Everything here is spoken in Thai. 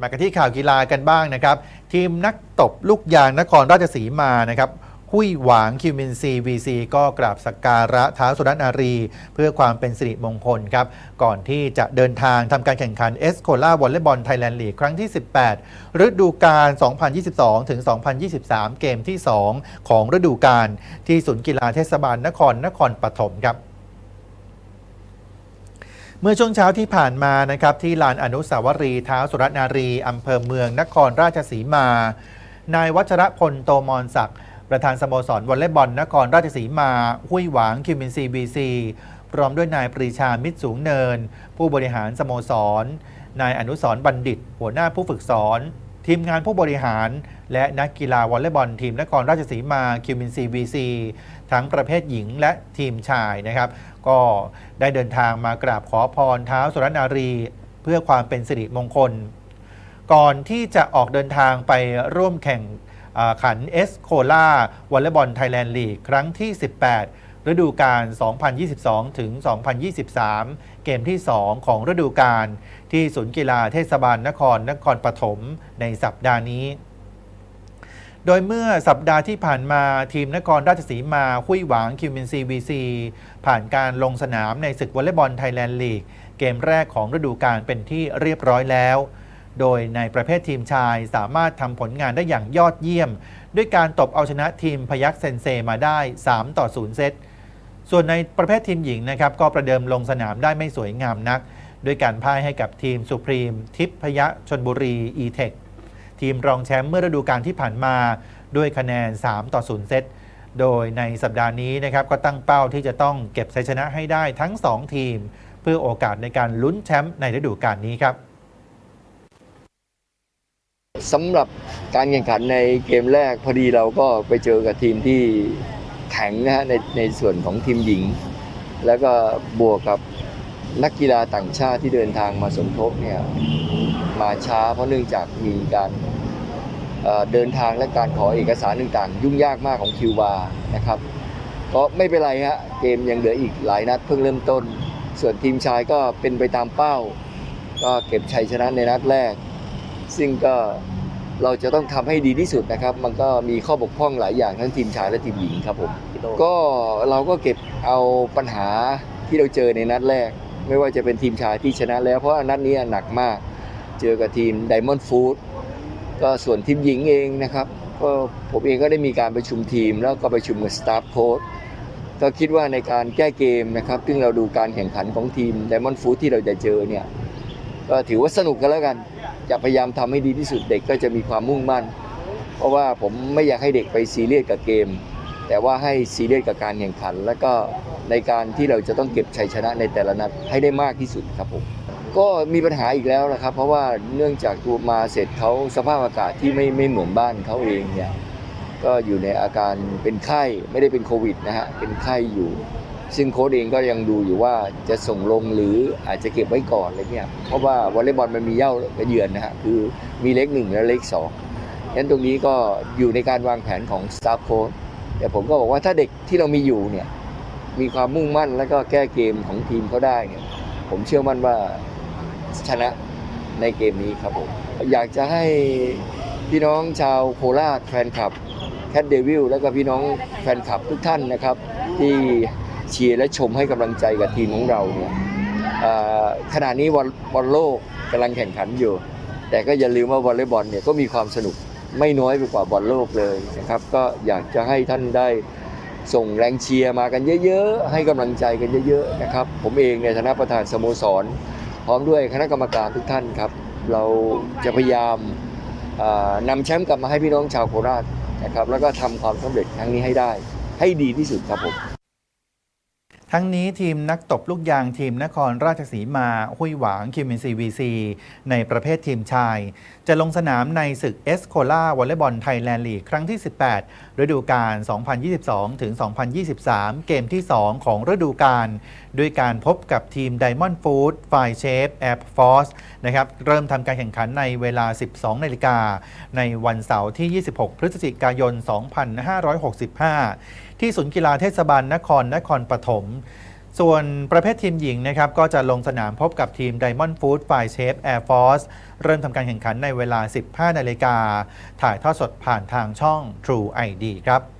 มากันที่ข่าวกีฬากันบ้างนะครับ ทีมนักตบลูกยางนครราชสีมานะครับหุยหวางคิวมินซีวีซีก็กราบสักการะท้าสุรนารี เพื่อความเป็นสิริมงคลครับ ก่อนที่จะเดินทางทำการแข่งขันเอสโคล่าวอลเลย์บอลไทยแลนด์ลีกครั้งที่ 18 ฤดูกาล 2022 ถึง 2023 เกมที่ 2 ของฤดูกาลที่ศูนย์กีฬาเทศบาลนครนครปฐมครับ มื่อช่วงเช้าที่ผ่านมานะครับที่ลานอนุสาวรีย์ท้าวสุรนารีอำเภอเมืองนครราชสีมา นายวัชรพลโตมอนศักดิ์ประธานสโมสรวอลเลย์บอลนครราชสีมาห้วยหวางคิวมินซีบีซีพร้อมด้วยนายปรีชามิตรสูงเนิน ผู้บริหารสโมสร นายอนุสรบัณฑิต หัวหน้าผู้ฝึกสอน ทีมงานผู้บริหาร และนักกีฬาวอลเลย์บอลทีมนครราชสีมาคิวมินซีบีซีทั้งประเภทหญิงและทีมชายนะครับ ก็ได้เดินทางมากราบขอพรเท้าสุรนารี เพื่อความเป็นสิริมงคล ก่อนที่จะออกเดินทางไปร่วมแข่งขันเอสโคล่าวอลเลย์บอลไทยแลนด์ลีกครั้งที่ 18 ฤดูกาล 2022 ถึง 2023 เกมที่ 2 ของฤดูกาลที่ศูนย์กีฬาเทศบาลนครนครปฐมในสัปดาห์นี้ โดยเมื่อสัปดาห์ที่ผ่านมาทีมนครราชสีมาหุยหวางคิวมินซีวีซีผ่านการลงสนามในศึกวอลเลย์บอลไทยแลนด์ลีก เกมแรกของฤดูกาลเป็นที่เรียบร้อยแล้วโดยในประเภททีมชายสามารถทำผลงานได้อย่างยอดเยี่ยม ด้วยการตบเอาชนะทีมพยัคฆ์เซนเซมาได้ 3 ต่อ 0 เซต ส่วนในประเภททีมหญิงนะครับก็ประเดิมลงสนามได้ไม่สวยงามนัก ด้วยการพ่ายให้กับทีมสุพรีม ทิพยะชนบุรีอีเทคทีมรองแชมป์เมื่อฤดูกาลที่ผ่านมาด้วยคะแนน 3 ต่อ 0 เซต โดยในสัปดาห์นี้นะครับก็ตั้งเป้าที่จะต้องเก็บชัยชนะให้ได้ทั้ง 2 ทีม เพื่อโอกาสในการลุ้นแชมป์ในฤดูกาลนี้ครับสำหรับการแข่งขันในเกมแรกพอดีเราก็ไปเจอกับทีมที่ แข็งนะฮะในในส่วนของทีมหญิง แล้วก็บวกกับนักกีฬาต่างชาติที่เดินทางมาสมทบเนี่ยมาช้าเพราะเนื่องจากมีการเอ่อเดินทางและการขอเอกสารต่างๆ ยุ่งยากมากของคิวบานะครับก็ไม่เป็นไรฮะเกมยังเหลืออีกหลายนัดเพิ่งเริ่มต้น ส่วนทีมชายก็เป็นไปตามเป้า ก็เก็บชัยชนะในนัดแรก ซึ่งก็ เราจะต้องทำให้ดีที่สุดนะครับ มันก็มีข้อบกพร่องหลายอย่างทั้งทีมชายและทีมหญิงครับผมก็เราก็เก็บเอาปัญหาที่เราเจอในนัดแรก ไม่ว่าจะเป็นทีมชายที่ชนะแล้วเพราะว่านัดนี้หนักมาก เจอกับทีม Diamond Food ก็ส่วนทีมหญิงเองนะครับก็ผมเองก็ได้มีการประชุมทีม แล้วก็ประชุมกับสตาฟโค้ชก็คิดว่าในการแก้เกมนะครับ ซึ่งเราดูการแข่งขันของทีม Diamond Food ที่เราจะเจอเนี่ยก็ถือว่าสนุกกันแล้วกัน จะพยายามทำให้ดีที่สุดเด็กก็จะมีความมุ่งมั่น เพราะว่าผมไม่อยากให้เด็กไปซีเรียสกับเกม แต่ว่าให้ซีเรียสกับการแข่งขัน แล้วก็ในการที่เราจะต้องเก็บชัยชนะในแต่ละนัดให้ได้มากที่สุดครับผมก็มีปัญหาอีกแล้วนะครับ เพราะว่าเนื่องจากตัวมาเสร็จเขาสภาพอากาศที่ไม่ไม่เหมือนบ้านเขาเองเนี่ยก็อยู่ในอาการเป็นไข้ไม่ได้เป็นโควิดนะฮะเป็นไข้อยู่ ซึ่งโค้ชเองก็ยังดูอยู่ว่าจะส่งลงหรืออาจจะเก็บไว้ก่อนอะไรเงี้ยเพราะว่าวอลเลย์บอลมันมีเย่าเยือนนะฮะคือมีเล็กหนึ่งและเล็กสองงั้นตรงนี้ก็อยู่ในการวางแผนของสตาฟโค้ชแต่ผมก็บอกว่าถ้าเด็กที่เรามีอยู่เนี่ยมีความมุ่งมั่นแล้วก็แก้เกมของทีมเขาได้เนี่ยผมเชื่อมั่นว่าชนะในเกมนี้ครับผมอยากจะให้พี่น้องชาวโคราชแฟนคลับแคทเดวิลแล้วก็พี่น้องแฟนคลับทุกท่านนะครับ ที่ เชียร์และชมให้กำลังใจกับทีมของเราเนี่ยขณะนี้บอลบอลโลกกำลังแข่งขันอยู่ แต่ก็อย่าลืมว่าวอลเลย์บอลเนี่ยก็มีความสนุกไม่น้อยไปกว่าบอลโลกเลยนะครับ ก็อยากจะให้ท่านได้ส่งแรงเชียร์มากันเยอะๆ ให้กำลังใจกันเยอะๆนะครับ ผมเองในฐานะประธานสโมสร พร้อมด้วยคณะกรรมการทุกท่านครับ เราจะพยายามนำแชมป์กลับมาให้พี่น้องชาวโคราชนะครับ แล้วก็ทำความสำเร็จครั้งนี้ให้ได้ ให้ดีที่สุดครับผม ทั้งนี้ทีมนักตบลูกยางทีมนครราชสีมาหุยหวางคิวมินซีวีซีในประเภททีมชาย จะลงสนามในศึกเอสโคล่าวอลเลย์บอลไทยแลนด์ลีกครั้งที่ 18 ฤดูกาล 2022 ถึง 2023 เกมที่ 2 ของฤดูกาลด้วยการพบกับทีม Diamond Food ไฟเชฟแอร์ฟอร์สนะครับเริ่มทำการแข่งขันในเวลา 12 นาฬิกา ในวันเสาร์ที่ 26 พฤศจิกายน 2565ที่ศูนย์กีฬาเทศบาลนครนครปฐมส่วนประเภททีมหญิงนะครับก็จะลงสนามพบกับทีม Diamond Food f i e Chef Air Force เริ่มทำการแข่งขันในเวลา 15 นาฬิกา ถ่ายทอดสดผ่านทางช่อง True ID ครับ